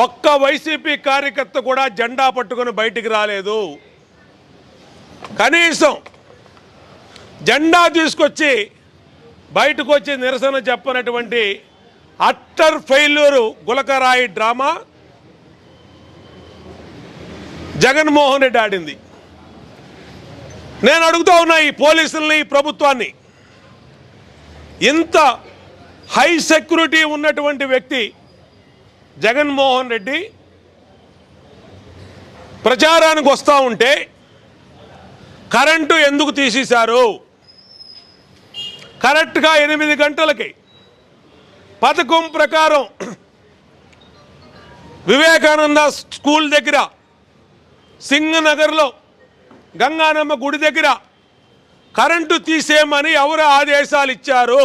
ఒక్క వైసీపీ కార్యకర్త కూడా జెండా పట్టుకొని బయటికి రాలేదు. కనీసం జెండా తీసుకొచ్చి బయటకు వచ్చి నిరసన చెప్పనటువంటి అట్టర్ ఫెయిల్యూరు గులకరాయి డ్రామా జగన్మోహన్ రెడ్డి ఆడింది. నేను అడుగుతూ ఉన్నా ఈ పోలీసుల్ని ఈ ప్రభుత్వాన్ని. ఇంత హై సెక్యూరిటీ ఉన్నటువంటి వ్యక్తి జగన్మోహన్ రెడ్డి ప్రచారానికి వస్తూ ఉంటే కరెంటు ఎందుకు తీసేశారు? కరెక్ట్గా ఎనిమిది గంటలకి పథకం ప్రకారం వివేకానంద స్కూల్ దగ్గర సింగనగర్లో గంగానమ్మ గుడి దగ్గర కరెంటు తీసేయమని ఎవరు ఆదేశాలు ఇచ్చారు?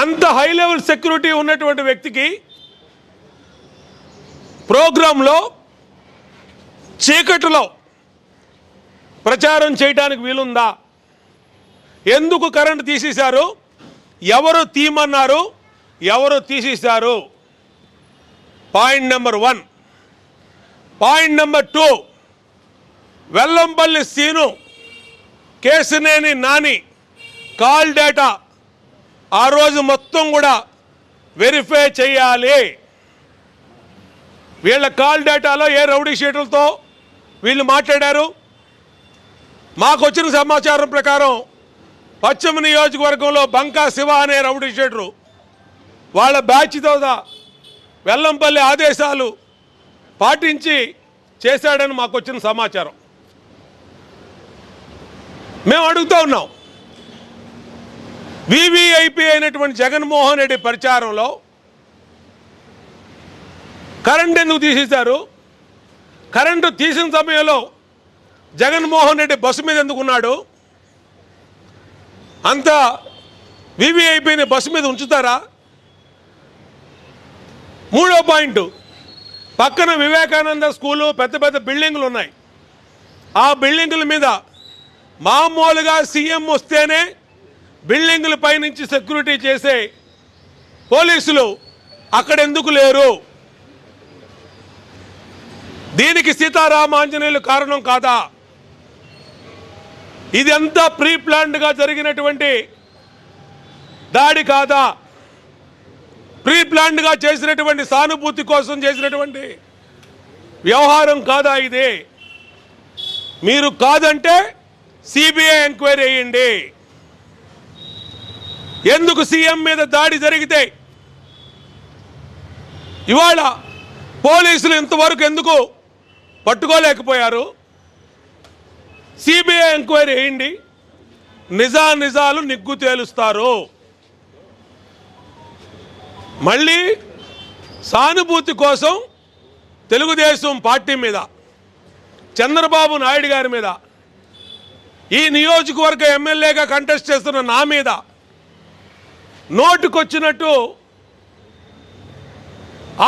అంత హై లెవెల్ సెక్యూరిటీ ఉన్నటువంటి వ్యక్తికి ప్రోగ్రాంలో చీకటిలో ప్రచారం చేయడానికి వీలుందా? ఎందుకు కరెంట్ తీసేశారు? ఎవరు తీయమన్నారు ఎవరు తీసేశారు? Point number one. Point number two. Vellampalli Seenu Kesineni Nani call data ఆ రోజు మొత్తం కూడా వెరిఫై చేయాలి. వీళ్ళ కాల్ డేటాలో ఏ రౌడీ షీట్లతో వీళ్ళు మాట్లాడారు? మాకు వచ్చిన సమాచారం ప్రకారం పశ్చిమ నియోజకవర్గంలో బంకా శివ అనే రౌడీ షీటరు వాళ్ళ బ్యాచ్తో వెల్లంపల్లి ఆదేశాలు పాటించి చేశాడని మాకు వచ్చిన సమాచారం. మేము అడుగుతూ ఉన్నాం. వివిఐపి అయినటువంటి జగన్మోహన్ రెడ్డి ప్రచారంలో కరెంట్ ఎందుకు తీసేశారు? కరెంటు తీసిన సమయంలో జగన్మోహన్ రెడ్డి బస్సు మీద ఎందుకున్నాడు అంత వివిఐపిని బస్సు మీద ఉంచుతారా? మూడో పాయింట్ పక్కన వివేకానంద స్కూలు పెద్ద పెద్ద బిల్డింగులు ఉన్నాయి. ఆ బిల్డింగుల మీద మామూలుగా సీఎం వస్తేనే బిల్డింగుల పైనుంచి సెక్యూరిటీ చేసే పోలీసులు అక్కడ ఎందుకు లేరు? దీనికి సీతారామాంజనేయులు కారణం కాదా? ఇది అంతా ప్రీ ప్లాన్డ్గా జరిగినటువంటి దాడి కాదా? ప్రీ ప్లాన్డ్గా చేసినటువంటి సానుభూతి కోసం చేసినటువంటి వ్యవహారం కాదా ఇది? మీరు కాదంటే సిబిఐ ఎంక్వైరీ వేయండి ఎందుకు సీఎం మీద దాడి జరిగితే? ఇవాళ పోలీసులు ఇంతవరకు ఎందుకు పట్టుకోలేకపోయారు? సిబిఐ ఎంక్వైరీ వేయండి నిజా నిజాలు నిగ్గు తేలుస్తారు. మళ్ళీ సానుభూతి కోసం తెలుగుదేశం పార్టీ మీద చంద్రబాబు నాయుడు గారి మీద ఈ నియోజకవర్గ ఎమ్మెల్యేగా కంటెస్ట్ చేస్తున్న నా మీద నోటుకొచ్చినట్టు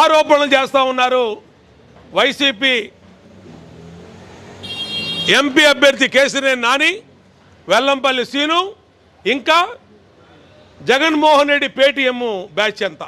ఆరోపణలు చేస్తూ ఉన్నారు వైసీపీ ఎంపీ అభ్యర్థి కేసినేని నాని వెల్లంపల్లి సీను ఇంకా జగన్మోహన్ రెడ్డి పేటీఎం బ్యాచ్ అంతా.